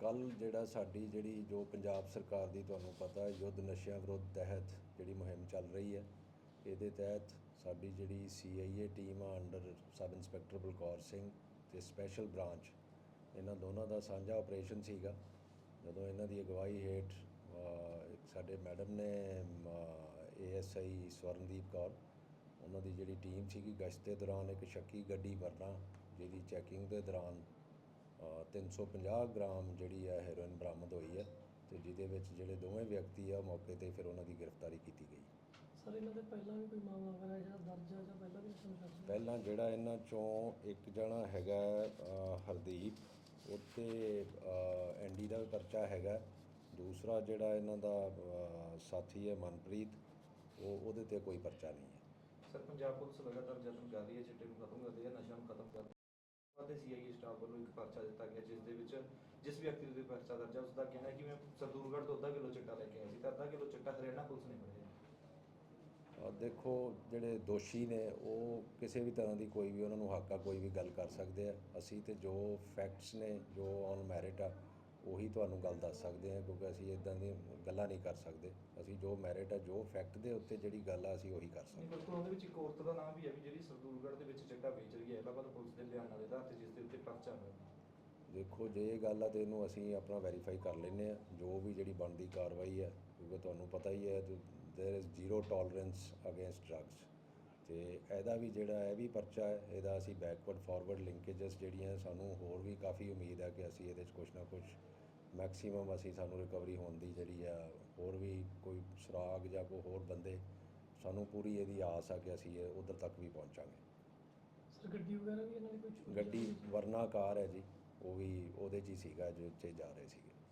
ਕੱਲ ਜਿਹੜਾ ਸਾਡੀ ਜਿਹੜੀ ਜੋ ਪੰਜਾਬ ਸਰਕਾਰ ਦੀ ਤੁਹਾਨੂੰ ਪਤਾ ਯੁੱਧ ਨਸ਼ਿਆਂ ਵਿਰੁੱਧ ਤਹਿਤ ਜਿਹੜੀ ਮੁਹਿੰਮ ਚੱਲ ਰਹੀ ਹੈ, ਇਹਦੇ ਤਹਿਤ ਸਾਡੀ ਜਿਹੜੀ ਸੀਆਈਏ ਟੀਮ ਆ under sub inspector Balkaur Singh ਤੇ ਸਪੈਸ਼ਲ ਬ੍ਰਾਂਚ ਇਹਨਾਂ ਦੋਨਾਂ ਦਾ ਸਾਂਝਾ ਆਪਰੇਸ਼ਨ ਸੀਗਾ। ਜਦੋਂ ਇਹਨਾਂ ਦੀ ਅਗਵਾਈ ਹੇਠ ਸਾਡੇ ਮੈਡਮ ਨੇ ਏਐਸਆਈ ਸਵਰਨਦੀਪ ਕੌਰ, ਉਹਨਾਂ ਦੀ ਜਿਹੜੀ ਟੀਮ ਸੀਗੀ, ਗਸ਼ਤ ਦੇ ਦੌਰਾਨ ਇੱਕ ਸ਼ੱਕੀ ਗੱਡੀ ਵਰਨਾ, ਜਿਹਦੀ ਚੈਕਿੰਗ ਦੇ ਦੌਰਾਨ 350 ਗ੍ਰਾਮ ਜਿਹੜੀ ਹੈ ਹੈਰੋਇਨ ਬਰਾਮਦ ਹੋਈ ਹੈ ਤੇ ਜਿਹਦੇ ਵਿੱਚ ਜਿਹੜੇ ਦੋਵੇਂ ਵਿਅਕਤੀ ਆ ਮੌਕੇ ਤੇ ਫਿਰ ਉਹਨਾਂ ਦੀ ਗ੍ਰਿਫਤਾਰੀ ਕੀਤੀ ਗਈ। ਸਰ ਇਹਨਾਂ ਦੇ ਪਹਿਲਾਂ ਵੀ ਕੋਈ ਮਾਮਲਾ ਵਗੈਰਾ ਜਿਹੜਾ ਦਰਜ ਆ ਜਾਂ ਪਹਿਲਾਂ ਵੀ ਨਸ਼ਾ ਕਰਦੇ ਪਹਿਲਾਂ ਜਿਹੜਾ ਇਹਨਾਂ ਚੋਂ ਇੱਕ ਜਣਾ ਹੈਗਾ ਹਰਦੀਪ ਉੱਤੇ ਐਨਡੀ ਦਾ ਵੀ ਪਰਚਾ ਹੈਗਾ। ਦੂਸਰਾ ਜਿਹੜਾ ਇਹਨਾਂ ਦਾ ਸਾਥੀ ਹੈ ਮਨਪ੍ਰੀਤ ਉਹ ਉਹਦੇ ਤੇ ਕੋਈ ਪਰਚਾ ਨਹੀਂ ਹੈ। ਸਰ ਪੰਜਾਬ ਪੁਲਿਸ ਲਗਾਤਾਰ ਯਤਨ ਕਰ ਰਹੀ ਹੈ ਚਿੱਟੇ ਨੂੰ ਖਤਮ ਕਰਦੇ ਹੈ ਨਸ਼ਾ ਨੂੰ ਖਤਮ ਕਰਦੇ ਅਤੇ ਸੀਆਈਏ ਸਟਾਫ ਵੱਲੋਂ ਇੱਕ ਪਰਚਾ ਦਿੱਤਾ ਗਿਆ ਜਿਸ ਦੇ ਵਿੱਚ ਜਿਸ ਵਿਅਕਤੀ ਦੇ ਪਰਚਾ ਦਰਜ ਹੈ ਉਸ ਦਾ ਕਹਿਣਾ ਹੈ ਕਿ ਮੈਂ ਸਰਦੂਲਗੜ੍ਹ ਤੋਂ ਅੱਧਾ ਕਿਲੋ ਚਿੱਟਾ ਲੈ ਕੇ ਆਇਆ ਸੀ ਤਾਂ ਅੱਧਾ ਕਿਲੋ ਚਿੱਟਾ ਹਰਿਆਣਾ ਪੁਲਿਸ ਨੇ ਫੜਿਆ ਦੇਖੋ ਜਿਹੜੇ ਦੋਸ਼ੀ ਨੇ ਉਹ ਕਿਸੇ ਵੀ ਤਰ੍ਹਾਂ ਦੀ ਕੋਈ ਵੀ ਉਹਨਾਂ ਨੂੰ ਹੱਕ ਆ ਕੋਈ ਵੀ ਗੱਲ ਕਰ ਸਕਦੇ ਆ। ਅਸੀਂ ਤੇ ਜੋ ਫੈਕਟਸ ਨੇ ਜੋ ਔਨ ਮੈਰਿਟ ਆ ਉਹੀ ਤੁਹਾਨੂੰ ਗੱਲ ਦੱਸ ਸਕਦੇ ਆ ਕਿਉਂਕਿ ਅਸੀਂ ਇਦਾਂ ਦੀਆਂ ਗੱਲਾਂ ਨਹੀਂ ਕਰ ਸਕਦੇ। ਅਸੀਂ ਜੋ ਮੈਰਿਟ ਆ ਜੋ ਫੈਕਟ ਦੇ ਉੱਤੇ ਜਿਹੜੀ ਗੱਲ ਆ ਅਸੀਂ ਉਹੀ ਕਰ ਸਕਦੇ ਬਿਲਕੁਲ ਉਹਦੇ ਵਿੱਚ ਇੱਕ ਔਰਤ ਦਾ ਨਾਮ ਵੀ ਹੈ ਵੀ ਜਿਹੜੀ ਦੇ ਚਿੱਟਾ ਵੇਚ ਰਹੀ ਹੈ ਇਲਾਹਾਬਾਦ ਪੁਲਿਸ ਦੇ ਬਿਆਨਾਂ ਦੇ ਆਧਾਰ ਤੇ ਜਿਸ ਦੇ ਉੱਤੇ ਪਰਚਾ ਹੋਇਆ। ਦੇਖੋ, ਜੇ ਇਹ ਗੱਲ ਆ ਤੇ ਇਹਨੂੰ ਅਸੀਂ ਆਪਣਾ ਵੈਰੀਫਾਈ ਕਰ ਲੈਂਦੇ ਆ ਜੋ ਵੀ ਜਿਹੜੀ ਬਣਦੀ ਕਾਰਵਾਈ ਹੈ ਕਿਉਂਕਿ ਤੁਹਾਨੂੰ ਪਤਾ ਹੀ ਹੈ there is zero tolerance against drugs ਤੇ ਇਹਦਾ ਵੀ ਜਿਹੜਾ ਇਹ ਵੀ ਪਰਚਾ ਹੈ, ਇਹਦਾ ਅਸੀਂ ਬੈਕਵਰਡ ਫਾਰਵਰਡ ਲਿੰਕੇजेस ਜਿਹੜੀਆਂ ਸਾਨੂੰ ਹੋਰ ਵੀ ਕਾਫੀ ਉਮੀਦ ਹੈ ਕਿ ਅਸੀਂ ਇਹਦੇ 'ਚ ਕੁਝ ਨਾ ਕੁਝ ਮੈਕਸਿਮਮ ਅਸੀਂ ਸਾਨੂੰ ਰਿਕਵਰੀ ਹੋਣ ਦੀ ਜਿਹੜੀ ਆ, ਹੋਰ ਵੀ ਕੋਈ ਸੁਰਾਗ ਜਾਂ ਕੋਈ ਹੋਰ ਬੰਦੇ, ਸਾਨੂੰ ਪੂਰੀ ਇਹਦੀ ਆਸ ਆ ਕਿ ਅਸੀਂ ਇਹ ਉਧਰ ਤੱਕ ਵੀ ਪਹੁੰਚਾਂਗੇ। ਗੱਡੀ ਵਗੈਰਾ ਵੀ ਇਹਨਾਂ ਦੀ ਕੋਈ ਚੋਰੀ ਗੱਡੀ ਵਰਨਾ ਕਾਰ ਹੈ ਜੀ, ਉਹ ਵੀ ਉਹਦੇ 'ਚ ਹੀ ਸੀਗਾ, ਜੋ 'ਚ ਜਾ ਰਹੇ ਸੀਗੇ।